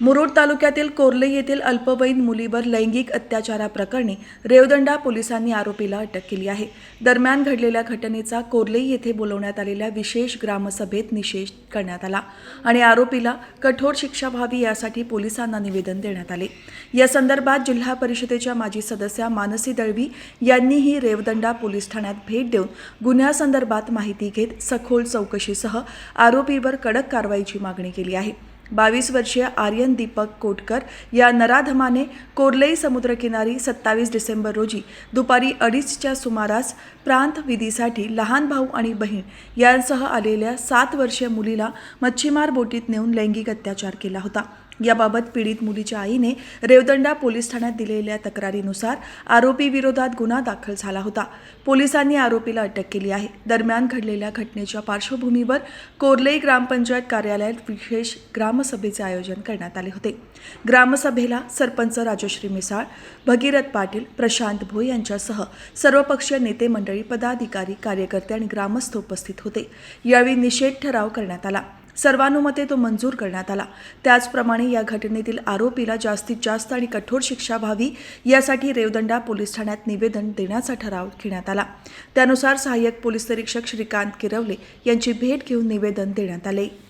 मुरुड तालुक्यातील कोर्ले येथील अल्पवयीन मुलीवर लैंगिक अत्याचाराप्रकरणी रेवदंडा पोलिसांनी आरोपीला अटक केली आहे. दरम्यान घडलेल्या घटनेचा कोर्ले येथे बोलवण्यात आलेल्या विशेष ग्रामसभेत निषेध करण्यात आला आणि आरोपीला कठोर शिक्षा व्हावी यासाठी पोलिसांना निवेदन देण्यात आले. या संदर्भात जिल्हा परिषदेच्या माजी सदस्या मानसी दळवी यांनीही रेवदंडा पोलीस ठाण्यात भेट देऊन गुन्ह्यासंदर्भात माहिती घेत सखोल चौकशीसह आरोपीवर कडक कारवाईची मागणी केली आहे. बावीस वर्षीय आर्यन दीपक कोटकर या नराधमाने कोर्लई समुद्रकिनारी सत्तावीस डिसेंबर रोजी दुपारी अडीचच्या सुमारास प्रांत विधीसाठी लहान भाऊ आणि बहीण यांसह आलेल्या सात वर्षीय मुलीला मच्छीमार बोटीत नेऊन लैंगिक अत्याचार केला होता. याबाबत पीडित मुलीच्या आईने रेवदंडा पोलीस ठाण्यात दिलेल्या तक्रारीनुसार आरोपी विरोधात गुन्हा दाखल झाला होता. पोलिसांनी आरोपीला अटक केली आहे. दरम्यान घडलेल्या घटनेच्या पार्श्वभूमीवर कोर्लई ग्रामपंचायत कार्यालयात विशेष ग्राम ग्रामसभेचे आयोजन करण्यात आले होते. ग्रामसभेला सरपंच राजश्री मिसाळ भगीरथ पाटील प्रशांत भोई यांच्यासह सर्वपक्षीय नेते मंडळी पदाधिकारी कार्यकर्ते आणि ग्रामस्थ उपस्थित होते. यावेळी निषेध ठराव करण्यात आला. सर्वानुमते तो मंजूर करण्यात आला. त्याचप्रमाणे या घटनेतील आरोपीला जास्तीत जास्त आणि कठोर शिक्षा व्हावी यासाठी रेवदंडा पोलीस ठाण्यात निवेदन देण्याचा ठराव घेण्यात आला. त्यानुसार सहाय्यक पोलीस निरीक्षक श्रीकांत किरवले यांची भेट घेऊन निवेदन देण्यात आले.